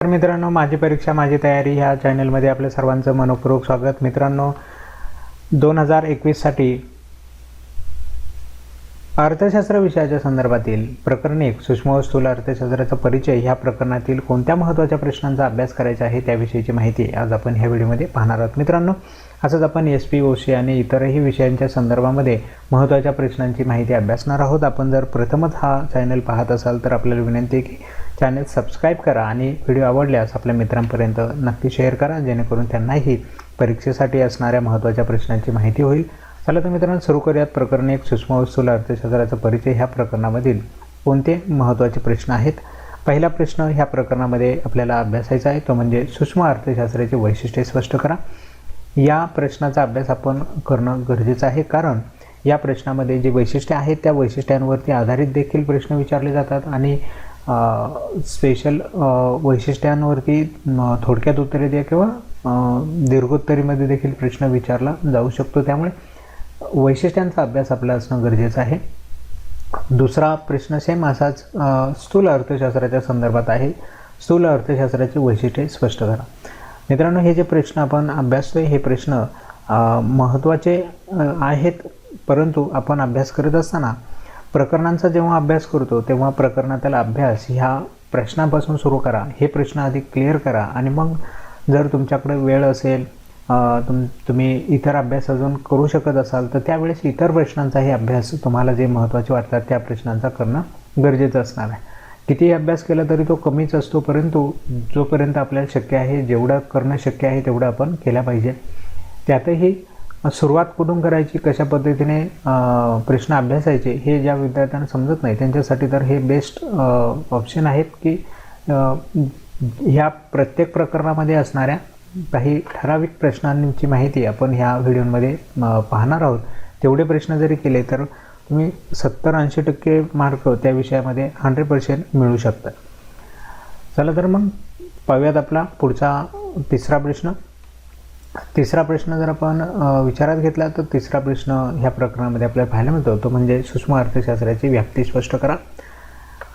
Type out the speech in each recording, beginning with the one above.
तर मित्रांनो माझी परीक्षा माझी तयारी ह्या चॅनलमध्ये आपल्या सर्वांचं मनपूर्वक स्वागत. मित्रांनो दोन हजार एकवीससाठी अर्थशास्त्र विषयाच्या संदर्भातील प्रकरण एक सूक्ष्म व स्थूल अर्थशास्त्राचा परिचय ह्या प्रकरणातील कोणत्या महत्त्वाच्या प्रश्नांचा अभ्यास करायचा आहे त्याविषयीची माहिती आज आपण ह्या व्हिडिओमध्ये पाहणार आहोत. मित्रांनो असंच आपण एस पी ओ सी आणि इतरही विषयांच्या संदर्भामध्ये महत्त्वाच्या प्रश्नांची माहिती अभ्यासणार आहोत. आपण जर प्रथमच हा चॅनल पाहत असाल तर आपल्याला विनंती आहे की चॅनल सबस्क्राईब करा आणि व्हिडिओ आवडल्यास आपल्या मित्रांपर्यंत नक्की शेअर करा जेणेकरून त्यांनाही परीक्षेसाठी असणाऱ्या महत्त्वाच्या प्रश्नांची माहिती होईल. चला तर मित्रांनो सुरू करूयात प्रकरण. एक सूक्ष्म वस्तूल अर्थशास्त्राचा परिचय ह्या प्रकरणामधील कोणते महत्त्वाचे प्रश्न आहेत? पहिला प्रश्न ह्या प्रकरणामध्ये आपल्याला अभ्यासायचा आहे तो म्हणजे सूक्ष्म अर्थशास्त्राचे वैशिष्ट्ये स्पष्ट करा. या प्रश्नाचा अभ्यास आपण करणं गरजेचं आहे. कारण या प्रश्नामध्ये जे वैशिष्ट्य आहेत त्या वैशिष्ट्यांवरती आधारित देखील प्रश्न विचारले जातात आणि स्पेशल वैशिष्ट्यांवरती थोडक्यात उत्तरे द्या किंवा दीर्घोत्तरीमध्ये देखील प्रश्न विचारला जाऊ शकतो. त्यामुळे वैशिष्ट्यांचा अभ्यास आपला असणं गरजेचं आहे. दुसरा प्रश्न सेम असाच स्थूल अर्थशास्त्राच्या संदर्भात आहे. स्थूल अर्थशास्त्राची वैशिष्ट्ये स्पष्ट करा. मित्रांनो हे जे प्रश्न आपण अभ्यासतोय हे प्रश्न महत्त्वाचे आहेत परंतु आपण अभ्यास करत असताना प्रकरणांचा जेव्हा अभ्यास करतो तेव्हा प्रकरणातील अभ्यास ह्या प्रश्नापासून सुरू करा. हे प्रश्न आधी क्लिअर करा आणि मग जर तुमच्याकडे वेळ असेल तुम तुम्ही इतर अभ्यास अजून करू शकत असाल तर त्यावेळेस इतर प्रश्नांचाही अभ्यास तुम्हाला जे महत्त्वाचे वाटतात त्या प्रश्नांचा करणं गरजेचं असणार आहे. कितीही अभ्यास केला तरी तो कमीच असतो परंतु जोपर्यंत आपल्याला शक्य आहे जेवढं करणं शक्य आहे तेवढं आपण केलं पाहिजे. त्यातही सुरुवात कुठून करायची कशा पद्धतीने प्रश्न अभ्यासायचे हे ज्या विद्यार्थ्यांना समजत नाही त्यांच्यासाठी तर हे बेस्ट ऑप्शन आहेत की ह्या प्रत्येक प्रकरणामध्ये असणाऱ्या काही ठराविक प्रश्नांची माहिती आपण ह्या व्हिडिओमध्ये पाहणार आहोत. तेवढे प्रश्न जरी केले तर तुम्ही सत्तर ऐंशी टक्के मार्क त्या विषयामध्ये हंड्रेड पर्सेंट मिळू शकतात चला तर मग पाहूयात आपला पुढचा तिसरा प्रश्न. तिसरा प्रश्न जर आपण विचारात घेतला तर तिसरा प्रश्न ह्या प्रकरणामध्ये आपल्याला पाहायला मिळतो. तो म्हणजे सूक्ष्म अर्थशास्त्राची व्याप्ती स्पष्ट करा.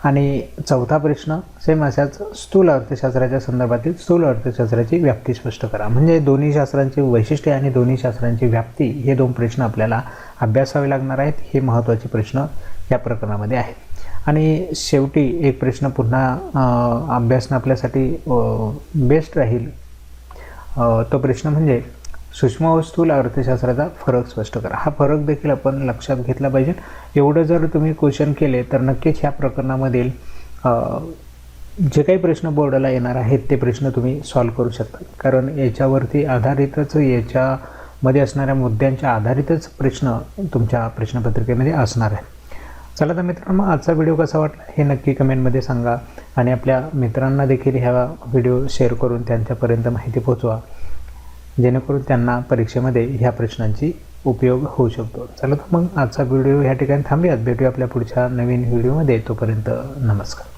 आणि चौथा प्रश्न सेम अशाच स्थूल अर्थशास्त्राच्या संदर्भातील स्थूल अर्थशास्त्राची व्याप्ती स्पष्ट करा. म्हणजे दोन्ही शास्त्रांची वैशिष्ट्ये आणि दोन्ही शास्त्रांची व्याप्ती हे दोन प्रश्न आपल्याला अभ्यासावे लागणार आहेत. हे महत्त्वाचे प्रश्न या प्रकरणामध्ये आहेत. आणि शेवटी एक प्रश्न पुन्हा अभ्यासनं आपल्यासाठी बेस्ट राहील. तो प्रश्न म्हणजे सूक्ष्म व स्थूल अर्थशास्त्राचा फरक स्पष्ट करा. हा फरक देखील आपण लक्षात घेतला पाहिजे. एवढं जर तुम्ही क्वेश्चन केले तर नक्कीच ह्या प्रकरणामधील जे काही प्रश्न बोर्डाला येणार आहेत ते प्रश्न तुम्ही सॉल्व करू शकता. कारण याच्यावरती आधारितच याच्यामध्ये असणाऱ्या मुद्द्यांच्या आधारितच प्रश्न तुमच्या प्रश्नपत्रिकेमध्ये असणार आहे. चला तर मित्रांनो आजचा व्हिडिओ कसा वाटला हे नक्की कमेंटमध्ये सांगा. आणि आपल्या मित्रांना देखील ह्या व्हिडिओ शेअर करून त्यांच्यापर्यंत माहिती पोहोचवा. जेणेकरून त्यांना परीक्षेमध्ये ह्या प्रश्नांची उपयोग होऊ शकतो. चला तर मग आजचा व्हिडिओ ह्या ठिकाणी थांबूयात. भेटूया आपल्या पुढच्या नवीन व्हिडिओमध्ये. तोपर्यंत नमस्कार.